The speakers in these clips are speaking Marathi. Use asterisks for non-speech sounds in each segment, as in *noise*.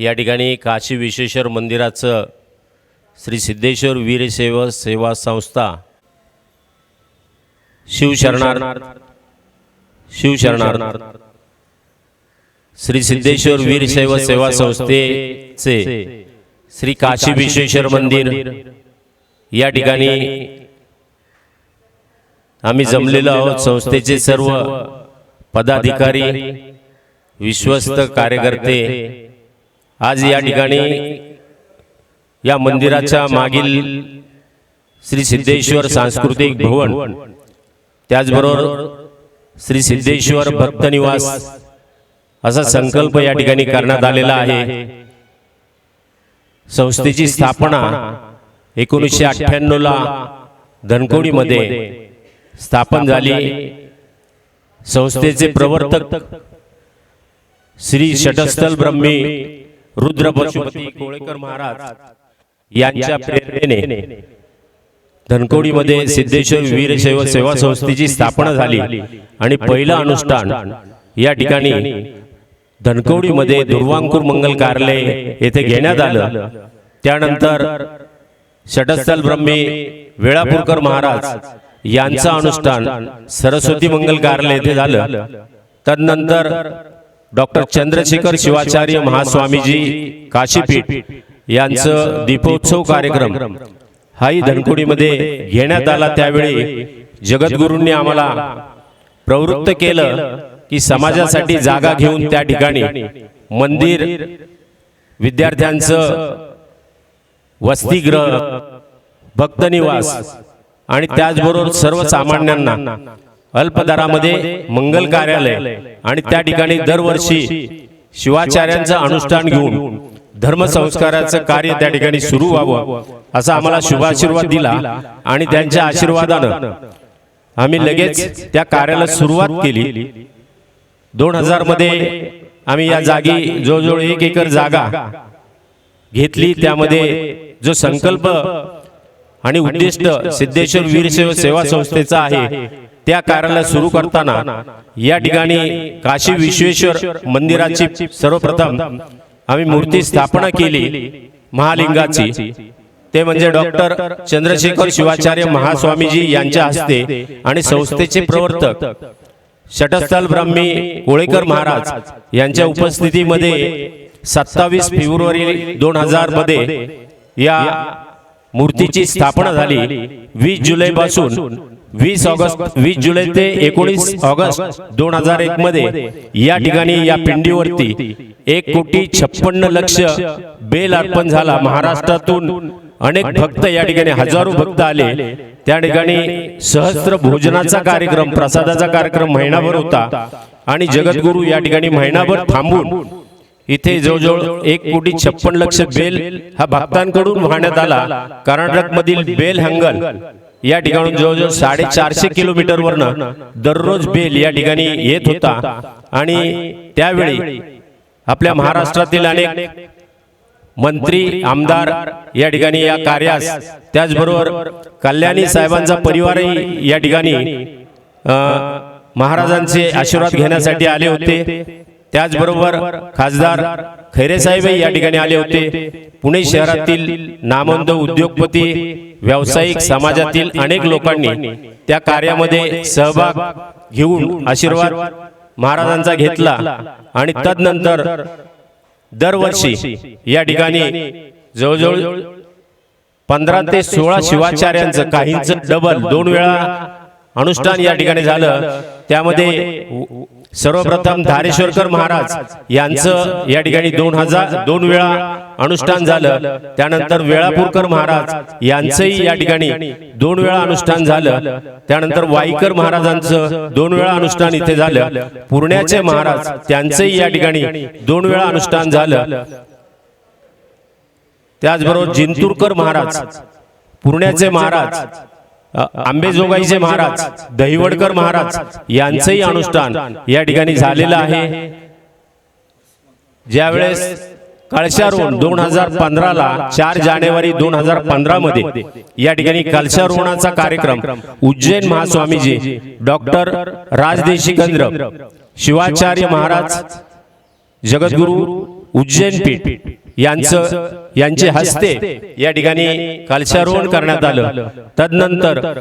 या ठिकाणी काशी विश्वेश्वर मंदिराचं श्री सिद्धेश्वर वीरसेवा सेवा संस्था शिवशरणार शिवशरणार श्री सिद्धेश्वर वीरशैव सेवा संस्थेचे श्री काशी विश्वेश्वर मंदिर. या ठिकाणी आम्ही जमलेलो आहोत. संस्थेचे सर्व पदाधिकारी विश्वस्त कार्यकर्ते आज या ठिकाणी या मंदिराच्या मागील श्री सिद्धेश्वर सांस्कृतिक भवन त्याचबरोबर श्री सिद्धेश्वर भक्त निवास असा संकल्प या ठिकाणी करण्यात आलेला आहे. संस्थेची स्थापना एकोणीसशे अठ्ठ्याण्णवला धनकोडीमध्ये स्थापन झाली. संस्थेचे प्रवर्तक श्री शटस्थल ब्रह्मी रुद्र पशुपती कोळेकर महाराज यांच्या प्रेरणेने धनकोडीमध्ये सिद्धेश्वर वीरशैव सेवा संस्थेची स्थापना झाली आणि पहिलं अनुष्ठान या ठिकाणी धनकवडीमध्ये दुर्वांकूर मंगल कार्यालय येथे घेण्यात आलं. त्यानंतर शटस्थल ब्रह्मी वेळापूरकर महाराज यांचं अनुष्ठान सरस्वती मंगल कार्यालय येथे झालं. तदनंतर डॉक्टर चंद्रशेखर शिवाचार्य महास्वामीजी काशीपीठ यांचं दीपोत्सव कार्यक्रम. हाही धनकोडीमध्ये घेण्यात आला त्यावेळी जगद्गुरूंनी आम्हाला प्रवृत्त केलं की समाजासाठी जागा घेऊन त्या ठिकाणी मंदिर विद्यार्थ्यांचं वसतिगृह भक्तनिवास आणि त्याचबरोबर सर्वसामान्यांना अल्पदरामध्ये मंगल कार्यालय. आणि त्या ठिकाणी दरवर्षी शिवाचार्यांचं अनुष्ठान घेऊन धर्मसंस्काराचं कार्य त्या ठिकाणी सुरू व्हावं असा आम्हाला शुभाशीर्वाद दिला. आणि त्यांच्या आशीर्वादानं आम्ही लगेच त्या कार्याला सुरुवात केली. दोन हजारमध्ये आम्ही या जागी जवळजवळ एक एकर जागा घेतली. त्यामध्ये जो संकल्प आणि उद्दिष्ट सिद्धेश्वर वीरसेवा सेवा संस्थेचा आहे त्या कार्याला सुरू करताना या ठिकाणी काशी विश्वेश्वर मंदिराची सर्वप्रथम आम्ही मूर्ती स्थापना केली महालिंगाची. ते म्हणजे डॉक्टर चंद्रशेखर शिवाचार्य महास्वामीजी यांच्या हस्ते आणि संस्थेचे प्रवर्तक शटस्थल ब्रह्मी कोळेकर महाराज यांच्या उपस्थितीमध्ये सत्तावीस फेब्रुवारी दोन हजारमध्ये या मूर्तीची स्थापना झाली. वीस जुलै पासून वीस ऑगस्ट वीस जुलै ते एकोणीस ऑगस्ट दोन हजार एक मध्ये या ठिकाणी या पिंडीवरती एक कोटी छप्पन्न लक्ष बेल अर्पण झाला. महाराष्ट्रातून अनेक भक्त या ठिकाणी हजारो भक्त आले. त्या ठिकाणी सहस्त्र भोजनाचा कार्यक्रम प्रसादाचा कार्यक्रम महिनाभर होता. आणि जगद्गुरू या ठिकाणी महिनाभर थांबून इथे जवळजवळ एक कोटी छप्पन लक्ष बेल हा भक्तांकडून वाहण्यात आला. कर्नाटक मधील बेल हंगल या ठिकाणून जवळजवळ साडेचारशे किलोमीटरवरनं दररोज बेल या ठिकाणी येत होता. आणि त्यावेळी आपल्या महाराष्ट्रातील अनेक मंत्री आमदार या ठिकाणी या कार्यास त्याचबरोबर कल्याणी साहेबांचा परिवारही या ठिकाणी महाराजांचे आशीर्वाद घेण्यासाठी आले होते. त्याचबरोबर खासदार खैरे साहेब या ठिकाणी आले होते. पुणे शहरातील नामवंत उद्योगपती व्यावसायिक समाजातील अनेक लोकांनी त्या कार्यामध्ये सहभाग घेऊन आशीर्वाद महाराजांचा घेतला आणि तदनंतर दरवर्षी या ठिकाणी जवळजवळ पंधरा ते सोळा शिवाचार्यांचं काहींचं डबल दोन वेळा अनुष्ठान या ठिकाणी झालं. त्यामध्ये सर्वप्रथम धारेश्वरकर महाराज यांचं या ठिकाणी दोन हजार दोन वेळा अनुष्ठान झालं. त्यानंतर वेळापूरकर महाराज यांचंही या ठिकाणी दोन वेळा अनुष्ठान झालं. त्यानंतर वाईकर महाराजांचं दोन वेळा अनुष्ठान इथे झालं. पुण्याचे महाराज त्यांचंही या ठिकाणी दोन वेळा अनुष्ठान झालं. त्याचबरोबर जिंतूरकर महाराज. पुण्याचे महाराज. आंबेजोगाईचे महाराज दहिवडकर महाराज यांचंही अनुष्ठान या ठिकाणी झालेलं आहे. ज्यावेळेस कळशारोहण दोन हजार पंधराला चार जानेवारी दोन हजार पंधरा मध्ये या ठिकाणी कलशारोहणाचा कार्यक्रम उज्जैन महास्वामीजी डॉक्टर राजदेशिकेंद्र शिवाचार्य महाराज जगद्गुरु उज्जैन पीठ. यांचं यांचे हस्ते या ठिकाणी कलशारोहण करण्यात आलं. तदनंतर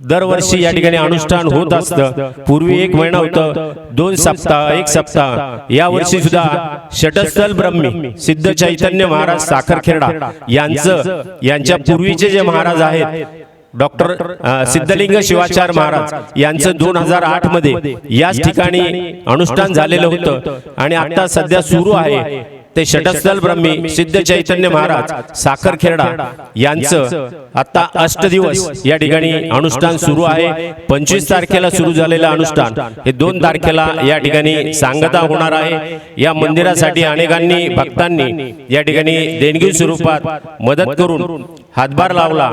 दरवर्षी या ठिकाणी अनुष्ठान होत असतं. पूर्वी एक महिना होतं. दोन सप्ताह एक सप्ताह या वर्षी सुद्धा षटस्थल ब्रह्मी सिद्ध चैतन्य महाराज साखरखेरडा यांचं यांच्या पूर्वीचे जे महाराज आहेत डॉक्टर सिद्धलिंग शिवाचार महाराज यांचं दोन हजार आठमध्ये याच ठिकाणी अनुष्ठान झालेलं होतं. आणि आता सध्या सुरू आहे. ते षटस्थल ब्रह्मी सिद्ध चैतन्य महाराज साखरखेरडा यांचं आता अष्ट दिवस या ठिकाणी अनुष्ठान सुरू आहे. पंचवीस तारखेला सुरू झालेलं अनुष्ठान. हे दोन तारखेला या ठिकाणी सांगता होणार आहे. या मंदिरासाठी अनेकांनी भक्तांनी या ठिकाणी देणगी स्वरूपात मदत करून हातभार लावला.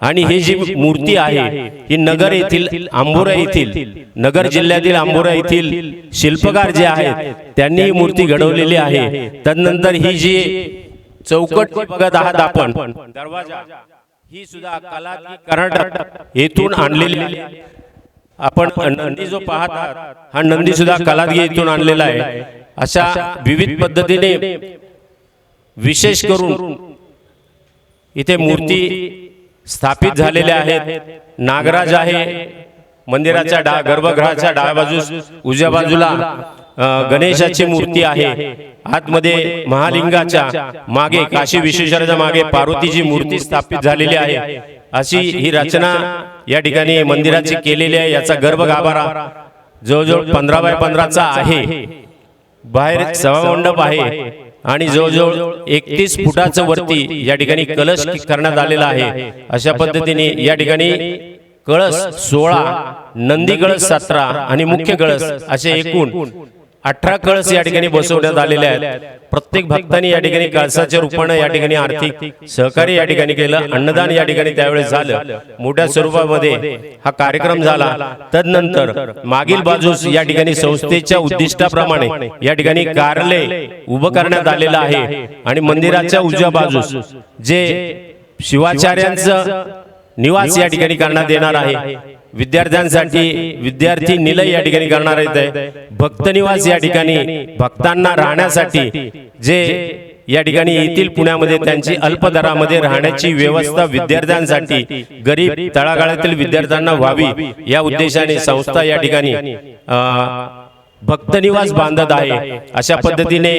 आणि ही जी मूर्ती आहे ही नगर येथील आंबोरा येथील नगर जिल्ह्यातील आंबोरा येथील शिल्पकार जे आहेत त्यांनी ही मूर्ती घडवलेली आहे. तदनंतर ही जी चौकट बघत आहात आपण दरवाजा ही सुद्धा कलात्मक कर्नाटक येथून आणलेली. आपण नंदी जो पाहत आहात हा नंदी सुद्धा कलादगी येथून आणलेला आहे. अशा विविध पद्धतीने विशेष करून इथे मूर्ती स्थापित झालेल्या आहेत. नागराज आहे. मंदिराच्या डा गर्भगृहाच्या डाव्या बाजूस उजव्या बाजूला गणेशाची मूर्ती आहे. आतमध्ये महालिंगाच्या मागे काशी विश्वेश्वराच्या मागे पार्वतीची मूर्ती स्थापित झालेली आहे. अशी ही रचना या ठिकाणी मंदिराची केलेली आहे. याचा गर्भगाभारा जवळजवळ पंधरा बाय पंधराचा आहे. बाहेर सभामंडप आहे. आणि जवळजवळ एकतीस फुटाचं वरती या ठिकाणी कलश करण्यात आलेला आहे. अशा पद्धतीने या ठिकाणी कळस सोळा नंदी कळस सतरा आणि मुख्य कळस असे एकूण अठरा कळस या ठिकाणी बसवण्यात आलेले आहेत प्रत्येक भक्तांनी या ठिकाणी कळसाच्या रूपानं या ठिकाणी आर्थिक सहकार्य या ठिकाणी केलं अन्नदान या ठिकाणी त्यावेळेस झालं मोठ्या स्वरूपामध्ये हा कार्यक्रम झाला तदनंतर मागील बाजूस या ठिकाणी संस्थेच्या उद्दिष्टाप्रमाणे या ठिकाणी कार्यालय उभं करण्यात आलेलं आहे आणि मंदिराच्या उजव्या बाजूस जे शिवाचार्यांचं निवास या ठिकाणी करण्यात येणार आहे विद्यार्थ्यांसाठी विद्यार्थी निलय या ठिकाणी करणार आहे भक्तनिवास या ठिकाणी भक्तांना राहण्यासाठी जे या ठिकाणी येथील पुण्यामध्ये त्यांची अल्प दरामध्ये राहण्याची व्यवस्था विद्यार्थ्यांसाठी गरीब तळागाळातील विद्यार्थ्यांना व्हावी या उद्देशाने संस्था या ठिकाणी भक्तनिवास बांधत आहे. अशा पद्धतीने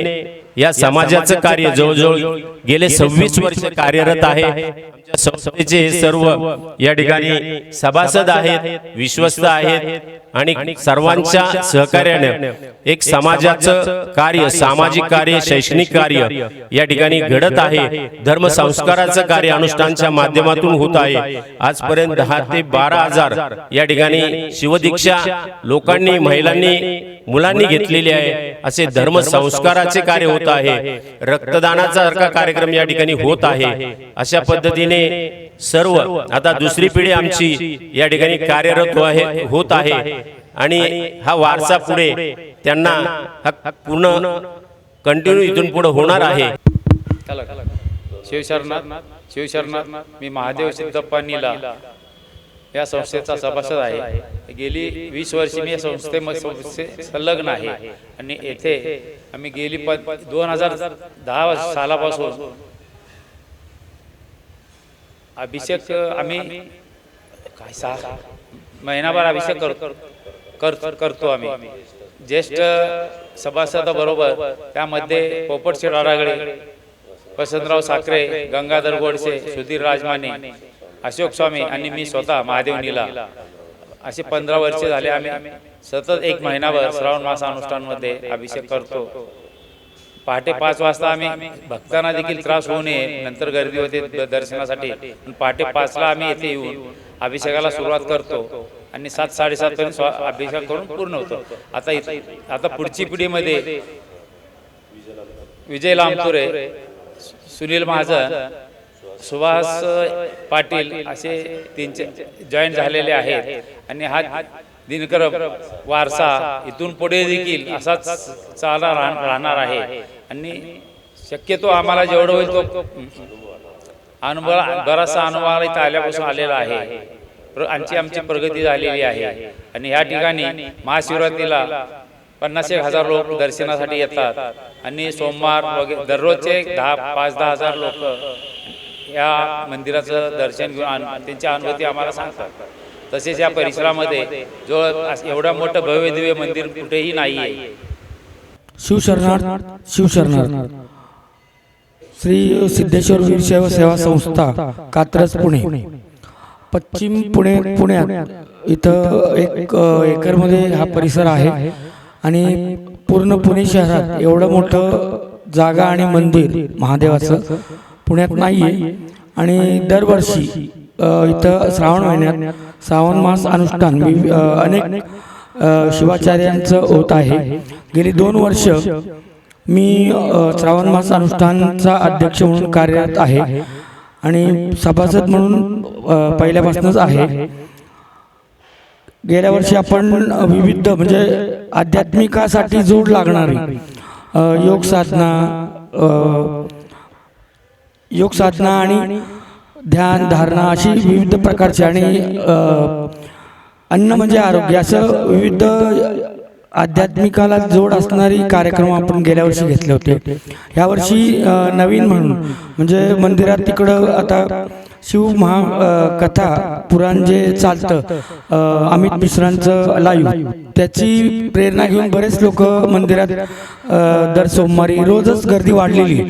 या समाजाचं कार्य जवळजवळ गेले सव्वीस वर्ष कार्यरत आहे. आमच्या संस्थेचे हे सर्व या ठिकाणी सभासद आहेत विश्वस्त आहेत आणि सर्वांच्या सहकार्याने एक समाजाचं कार्य सामाजिक कार्य शैक्षणिक कार्य या ठिकाणी घडत आहे. धर्म संस्काराचं कार्य अनुष्ठानच्या माध्यमातून होत आहे. आजपर्यंत दहा ते बारा हजार या ठिकाणी शिवदीक्षा लोकांनी महिलांनी मुलांनी घेतलेली आहे. असे धर्म संस्काराचे कार्य होत आहे. रक्तदानाचा सारखा कार्यक्रम या ठिकाणी होत आहे. अशा पद्धतीने सर्व आता दुसरी पिढी आमची या ठिकाणी कार्यरत हो होत आहे. आणि हा वारसा पुढे त्यांना हा पूर्ण कंटिन्यू इथून पुढे होणार आहे. चला शिवशरणात मी महादेव सिद्धप्पा या संस्थेचा सभासद आहे. गेली वीस वर्षे मी या संस्थेमध्ये संस्थे संलग्न आहे. आणि येथे आम्ही गेली प दोन हजार दहा सालापासून अभिषेक आम्ही काय सहा महिनाभर अभिषेक करतो कर करतो आम्ही. ज्येष्ठ सभासदाबरोबर त्यामध्ये पोपट शेठ आरागडे वसंतराव साखरे गंगाधर गोडसे सुधीर राजमाने अशोक स्वामी आणि मी स्वतः महादेवनीला. असे पंधरा वर्ष झाले आम्ही. सतत एक महिनाभर श्रावण मास अनुष्ठानमध्ये अभिषेक करतो. पहाटे पाच वाजता आम्ही भक्तांना देखील त्रास होऊ नये नंतर गर्दी होते दर्शनासाठी. पण पहाटे पाचला आम्ही येथे येऊन अभिषेकाला सुरुवात करतो आणि सात साडेसात पर्यंत अभिषेक करून पूर्ण होतो. आता आता पुढची पिढीमध्ये विजय लांबतुरे सुनील महाजन सुभाष पाटील असे तीनचे जॉईन झालेले आहेत. आणि हा दिनकर वारसा इथून पुढे देखील असाच चाला राह- राहणार आहे. आणि शक्यतो आम्हाला जेवढं होईल तो अनुभव बराचसा अनुभव इथं आल्यापासून आलेला आहे. प्र- आमची आमची प्रगती झालेली आहे. आणि ह्या ठिकाणी महाशिवरात्रीला पन्नास एक हजार लोक दर्शनासाठी येतात. आणि सोमवार वगैरे दररोजचे दहा पाच दहा हजार लोक या मंदिराचं दर्शन घेऊन त्यांच्या त्यांची अनुभूती आम्हाला सांगतात. तसेच या परिसरामध्ये जो एवढं मोठं भव्य दिव्य मंदिर कुठेही नाही आहे शिवशरणार्थ शिवशरणार्थ. श्री सिद्धेश्वर वीरशैव सेवा संस्था कात्रज पुणे. पश्चिम पुणे पुण्यात इथं एक एकरमध्ये हा परिसर आहे. आणि पूर्ण पुणे शहरात एवढं मोठं जागा आणि मंदिर महादेवाचं पुण्यात नाही आहे आणि दरवर्षी इथं श्रावण महिन्यात श्रावण मास अनुष्ठान अनेक शिवाचार्यांचं होत आहे. गेली दोन वर्ष मी श्रावण मास अनुष्ठानचा अध्यक्ष म्हणून कार्यरत आहे. आणि सभासद म्हणून पहिल्यापासूनच आहे. गेल्या वर्षी आपण विविध म्हणजे आध्यात्मिकासाठी जोड लागणारी योग साधना योग साधना आणि ध्यान धारणा अशी विविध प्रकारची आणि अन्न म्हणजे आरोग्य. असं विविध आध्यात्मिकाला जोड असणारी कार्यक्रम आपण गेल्या वर्षी घेतले होते. यावर्षी नवीन म्हणून. म्हणजे मंदिरात तिकडं आता शिव महा कथा पुराण जे चालतं अमित मिश्रांचं लाईव्ह त्याची प्रेरणा घेऊन बरेच लोक मंदिरात दर सोमवारी रोजच गर्दी वाढलेली.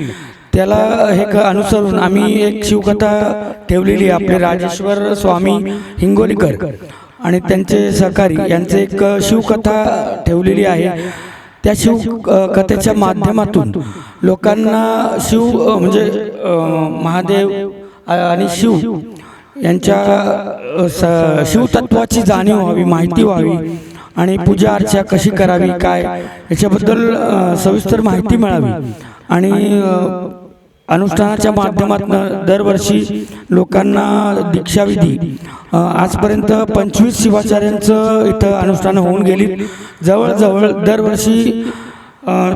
त्याला हे क- अनुसरून आम्ही एक शिवकथा ठेवलेली आहे आपले राजेश्वर स्वामी हिंगोलीकर. आणि त्यांचे सहकारी यांचे एक शिवकथा ठेवलेली आहे. त्या शिव कथेच्या माध्यमातून लोकांना शिव म्हणजे महादेव आणि शिव यांच्या स- शिवतत्वाची जाणीव व्हावी माहिती व्हावी आणि पूजा अर्चा कशी करावी काय याच्याबद्दल सविस्तर माहिती मिळावी. आणि अनुष्ठानाच्या माध्यमातून दरवर्षी लोकांना दीक्षाविधी. आजपर्यंत पंचवीस शिवाचार्यांचं इथं अनुष्ठानं होऊन गेली जवळजवळ दरवर्षी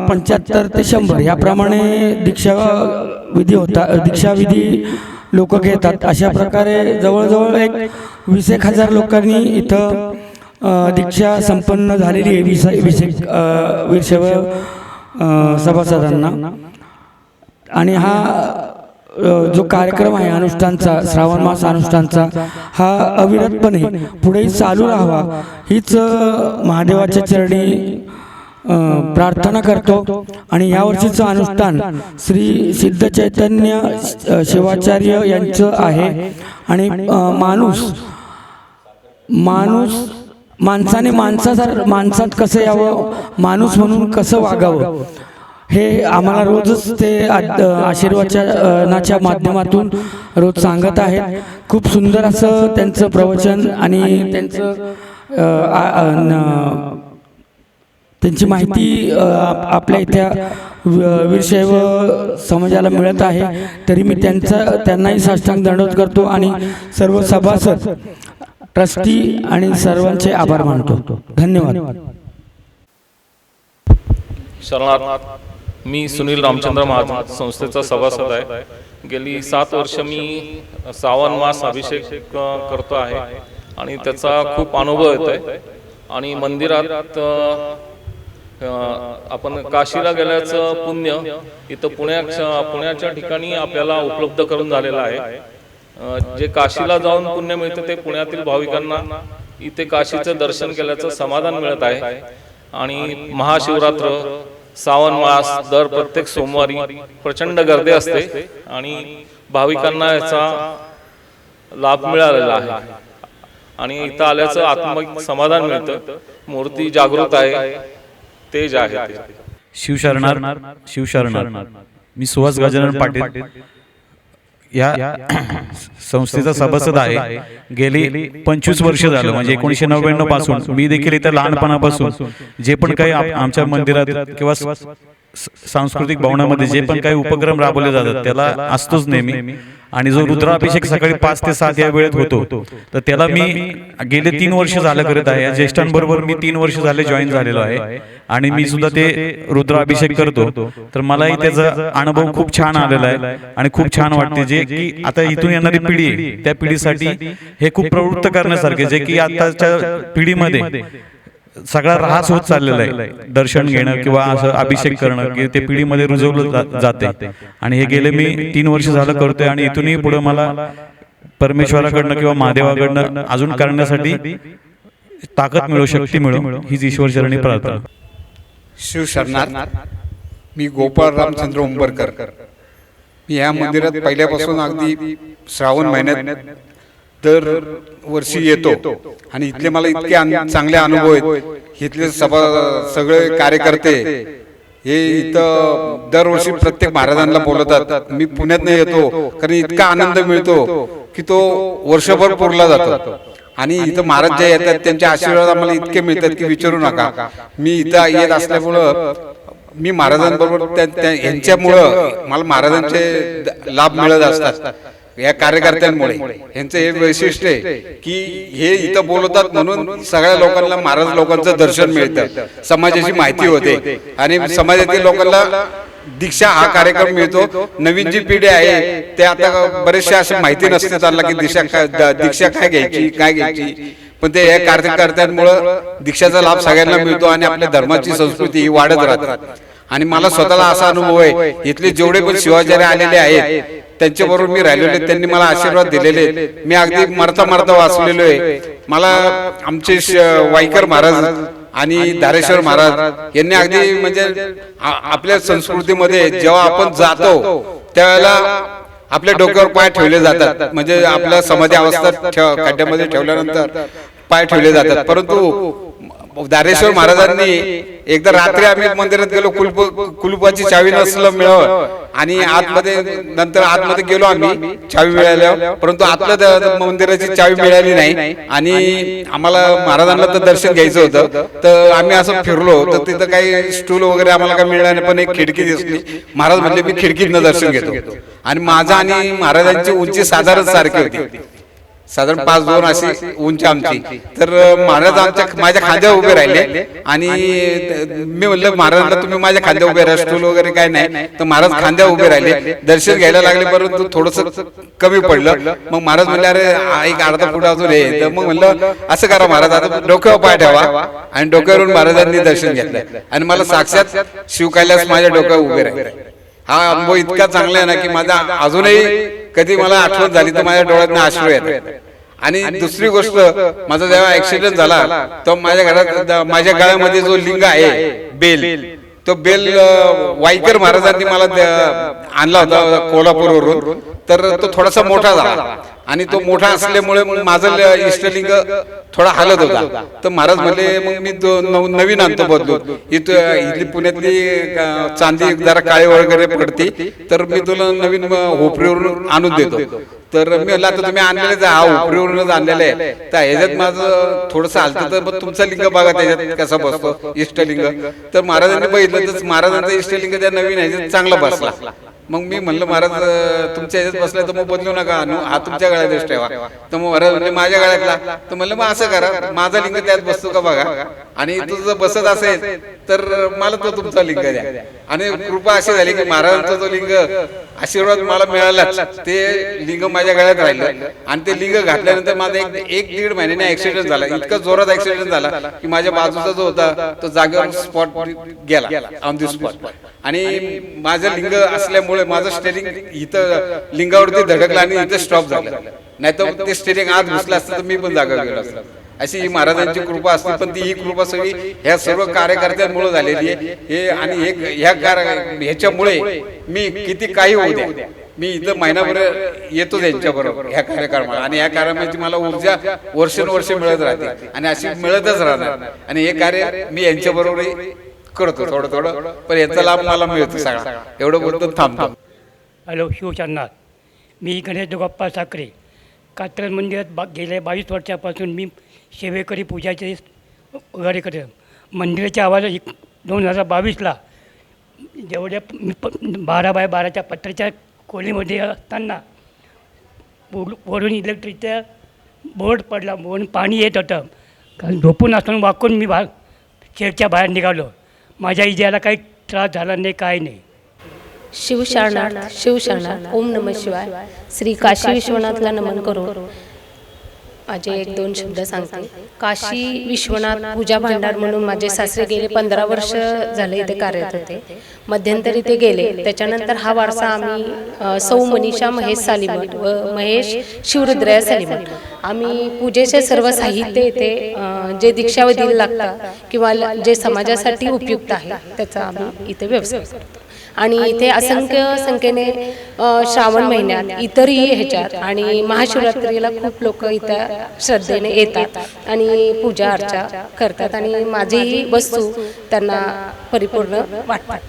पंच्याहत्तर ते शंभर याप्रमाणे दीक्षा विधी होता दीक्षाविधी लोक घेतात. अशा प्रकारे जवळजवळ एक वीस एक हजार लोकांनी इथं दीक्षा संपन्न झालेली आहे वीस वीस एक वीरशैव सभासदांना. आणि हा जो कार्यक्रम आहे अनुष्ठानचा श्रावण मास अनुष्ठानचा हा अविरतपणे पुढेही चालू राहावा. हीच महादेवाच्या चरणी प्रार्थना करतो. आणि यावर्षीचं अनुष्ठान श्री सिद्ध चैतन्य शिवाचार्य यांचं आहे. आणि माणूस माणूस माणसाने माणसासार माणसात कसं यावं? माणूस म्हणून कसं वागावं? हे आम्हाला रोजच ते आशीर्वादच्या माध्यमातून रोज सांगत आहेत. खूप सुंदर असं त्यांचं प्रवचन आणि त्यांचं त्यांची माहिती आपल्या इथ्या व- वीरशैव समाजाला मिळत आहे. तरी मी त्यांचा त्यांनाही साष्टांग दंडवत करतो आणि सर्व सभासद ट्रस्टी आणि सर्वांचे आभार मानतो. धन्यवाद. शरणार्थ मी सुनील रामचंद्र महाजन संस्थेचा सभासद आहे. गेली सात वर्ष मी श्रावण मास अभिषेक करतो आहे. आणि त्याचा खूप अनुभव येतो आहे आणि मंदिरात आपण काशीला गेल्याचं पुण्य इथं पुण्याच्या पुण्याच्या ठिकाणी आपल्याला उपलब्ध करून झालेलं आहे. जे काशीला जाऊन पुण्य मिळतं ते पुण्यातील भाविकांना इथे काशीचं दर्शन केल्याचं समाधान मिळत आहे. आणि महाशिवरात्र श्रावण मास दर प्रत्येक सोमवारी प्रचंड गर्दी असते आणि भाविकांना याचा लाभ मिळालेला आहे. आणि इथं आल्याचं आत्मिक समाधान मिळतं. मूर्ती जागृत आहे. तेज आहे. ते. शिवशरणार शिवशरणार. मी सुहास गजानन पाटील. या *clears throat* संस्थेचा सभासद आहे. गेली पंचवीस वर्ष झालं म्हणजे एकोणीशे नव्याण्णवपासून. मी देखील इथं लहानपणापासून. जे पण काही आमच्या मंदिरात किंवा सांस्कृतिक भवनामध्ये जे पण काही उपक्रम राबवले जातात त्याला असतोच नेहमी. आणि जो रुद्राभिषेक सकाळी पाच ते सात या वेळेत होतो. तर त्याला मी गेले तीन वर्ष झालं करत आहे. या ज्येष्ठांबरोबर मी तीन वर्ष झाले जॉईन झालेलो आहे. आणि मी सुद्धा ते रुद्राभिषेक करतो. तर मलाही त्याचा अनुभव खूप छान आलेला आहे. आणि खूप छान वाटते जे की आता इथून येणारी पिढी त्या पिढीसाठी हे खूप प्रवृत्त करण्यासारखे जे की आताच्या पिढीमध्ये. सगळा ऱ्हास होत चाललेला आहे. दर्शन घेणं किंवा असं अभिषेक करणं की ते पिढीमध्ये रुजवलं जाते. आणि हे गेले मी तीन वर्ष झालं करतोय आणि इथूनही पुढे मला परमेश्वराकडनं किंवा महादेवाकडनं अजून करण्यासाठी ताकद मिळो शक्ती मिळो. हीच ईश्वरचरणी प्रार्थना. शिवशरणात मी गोपाळ रामचंद्र उंबरकर. मी या मंदिरात पहिल्यापासून अगदी श्रावण महिन्यात दर वर्षी येतो. आणि इथले मला इतके चांगले अनुभव आहेत. इथले सभा सगळे कार्यकर्ते. हे इथं दरवर्षी प्रत्येक महाराजांना बोलवतात. मी पुण्यात येतो कारण इतका आनंद मिळतो की तो वर्षभर पुरला जातो. आणि इथं महाराज जे येतात त्यांचे आशीर्वाद आम्हाला इतके मिळतात की विचारू नका. मी इथं येत असल्यामुळं मी महाराजांबरोबर यांच्यामुळं मला महाराजांचे लाभ मिळत असतात. या कार्यकर्त्यांमुळे. यांचं हे वैशिष्ट्य आहे की हे इथं बोलवतात म्हणून सगळ्या लोकांना महाराज लोकांचं दर्शन मिळतं. समाजाची माहिती होते. आणि समाजातील लोकांना दीक्षा हा कार्यक्रम मिळतो. नवीन जी पिढी आहे ते आता बरेचसे असे माहिती नसते त्यांना की दीक्षा काय द- दीक्षा काय घ्यायची काय घ्यायची? पण ते या कार्यकर्त्यांमुळं दीक्षाचा लाभ सगळ्यांना मिळतो आणि आपल्या धर्माची संस्कृती ही वाढत राहते. आणि मला स्वतःला असा अनुभव आहे इथले जेवढे पण शिवाचार्य आलेले आहेत त्यांच्याबरोबर मी राहिलेलो त्यांनी मला आशीर्वाद दिलेले. मी अगदी मरता मरता वाचलेलो आहे. मला आमचे वाईकर महाराज आणि धारेश्वर महाराज यांनी अगदी म्हणजे आपल्या संस्कृतीमध्ये जेव्हा आपण जातो त्यावेळेला आपल्या डोक्यावर पाय ठेवले जातात. म्हणजे आपल्या समाधी अवस्था खड्ड्यामध्ये ठेवल्यानंतर पाय ठेवले जातात. परंतु दारेश्वर महाराजांनी एकदा रात्री आम्ही मंदिरात गेलो कुलप कुलपाची चावी नसलं मिळव. आणि आतमध्ये नंतर आतमध्ये गेलो आम्ही चावी मिळाल्या परंतु आतल्या मंदिराची चावी मिळाली नाही. आणि आम्हाला महाराजांना तर दर्शन घ्यायचं होतं. तर आम्ही असं फिरलो तर तिथं काही स्टूल वगैरे आम्हाला काही मिळालं नाही पण एक खिडकी दिसली. महाराज म्हणले मी खिडकीतनं दर्शन घेतो. आणि माझा आणि महाराजांची उंची साधारण सारखी होती. साधारण पाच दोन अशी उंची आमची. तर महाराज आमच्या माझ्या खांद्यावर उभे राहिले. आणि मी म्हणलं महाराजांना तुम्ही माझ्या खांद्या उभे राहा वगैरे काय नाही. तर महाराज खांद्या उभे राहिले. दर्शन घ्यायला लागले परंतु थोडस कमी पडलं. मग महाराज म्हणले अरे हा एक अर्धा फुट अजून आहे तर मग म्हणलं असं करा महाराज आता डोक्यावर पाय ठेवा. आणि डोक्यावरून महाराजांनी दर्शन घेतलं. आणि मला साक्षात शिवकैलास माझ्या डोक्यावर उभे राहिले. हा अनुभव इतका चांगला आहे ना की माझा अजूनही कधी मला आठवण झाली तर माझ्या डोळ्यात अश्रू येतात आणि दुसरी गोष्ट माझा जेव्हा ऍक्सिडेंट झाला तर माझ्या घरात माझ्या गळ्यामध्ये जो लिंग आहे बेल. तो बेल वाईकर महाराजांनी मला आणला होता कोल्हापूरवरून. तर तो थोडासा मोठा झाला. आणि तो मोठा असल्यामुळे मग माझं इष्टलिंग थोडा हलत होता. तर महाराज म्हणले मग मी नवीन आणतो बदलून इथं इथली पुण्यातली चांदी जरा काळी वगैरे पडते तर मी तुला नवीन होपरीवरून आणून देतो. तर मी म्हणलं आता तुम्ही आणलेले जा हा उपरीवरूनच आणलेलं आहे. तर ह्याच्यात माझं थोडंसं आलतं तर मग तुमचा लिंग बघा त्याच्यात कसा बसतो. इष्टलिंग. तर महाराजांनी बघितलं तर महाराजांचा इष्टलिंग त्या नवीन ह्याच्यात चांगला बसला. मग मी म्हणलं महाराज तुमच्या ह्याच्यात बसला तर मग बदलू नका. हा तुमच्या गळ्यातच ठेवा. तर मग महाराज म्हणजे माझ्या गळ्यातला तर म्हणलं मग असं करा. माझा लिंग त्यात बसतो का बघा? आणि तुझं बसत असेल तर मला तो तुमचा लिंग द्या. आणि कृपा अशी झाली की महाराजांचा जो लिंग आशीर्वाद मला मिळालाच. ते लिंग माझ्या गळ्यात राहिलं. आणि ते लिंग घातल्यानंतर माझा एक एक दीड महिन्याने ऍक्सिडेंट झाला. इतका जोरात ऍक्सिडेंट झाला. की माझ्या बाजूचा जो होता तो जागेवर स्पॉट गेला ऑन दी स्पॉट आणि माझं लिंग असल्यामुळे माझं स्टेरिंग इथं लिंगावरती धडकलं आणि इथं स्टॉप झालं. नाही तर ते स्टेरिंग आत घुसलं असतं तर मी पण जागा गेलो असतो. अशी ही महाराजांची कृपा असते पण ती ही कृपा सगळी ह्या सर्व कार्यकर्त्यांमुळे झालेली आहे. हे आणि हे ह्या कार्य- ह्याच्यामुळे मी किती काही होऊ द्या. मी इथं महिनाभर येतो त्यांच्या बरोबर ह्या कार्यक्रमाला. आणि ह्या कार्यक्रमाची मला ऊर्जा वर्षानुवर्ष मिळत राहते. आणि अशी मिळतच राहणार. आणि हे कार्य मी यांच्या बरोबर करतो थोडं थोडं पण याचा लाभ मला मिळतो सगळा. एवढं बोलतो थांबतो. हॅलो शिवशरनाथ मी गणेश दोगप्पा साखरे. कात्रज मंदिरात बा गेल्या बावीस वर्षापासून मी सेवेकरी पूजाचे वगैरे करतो. मंदिराच्या आवाज एक दोन हजार बावीसला जेवढ्या मी प बारा बाय बाराच्या पत्र्याच्या खोलीमध्ये असताना वर- वरून इलेक्ट्रिकचा बोर्ड पडला. म्हणून पाणी येत होतं. कारण झोपून असताना वाकून मी बा शेडच्या बाहेर निघालो. माझ्या इजाला काही त्रास झाला नाही काय नाही. शिवशरणार्थ शिवशरणार्थ ओम नम शिवाय. श्री काशी विश्वनाथला नमन करून माझे एक दोन शब्द सांगते. काशी विश्वनाथ पूजा भांडार म्हणून माझे सासरे गेले पंधरा वर्ष झाले इथे कार्यरत होते. मध्यंतरी ते गेले. त्याच्यानंतर हा वारसा आम्ही सौ मनीषा महेश सालिमठ व महेश शिवरुद्रया सालिमठ आम्ही पूजेचे सर्व साहित्य इथे अ, जे दीक्षावधीला लागतं किंवा जे समाजासाठी उपयुक्त आहे त्याचा आम्ही इथे व्यवसाय करतो. आणि इथे असंख्य संख्येने श्रावण महिन्यात इतरही ह्याच्यात आणि महाशिवरात्रीला खूप लोक इथं श्रद्धेने येतात आणि पूजा अर्चा करतात. आणि माझीही वस्तू त्यांना परिपूर्ण वाटतात.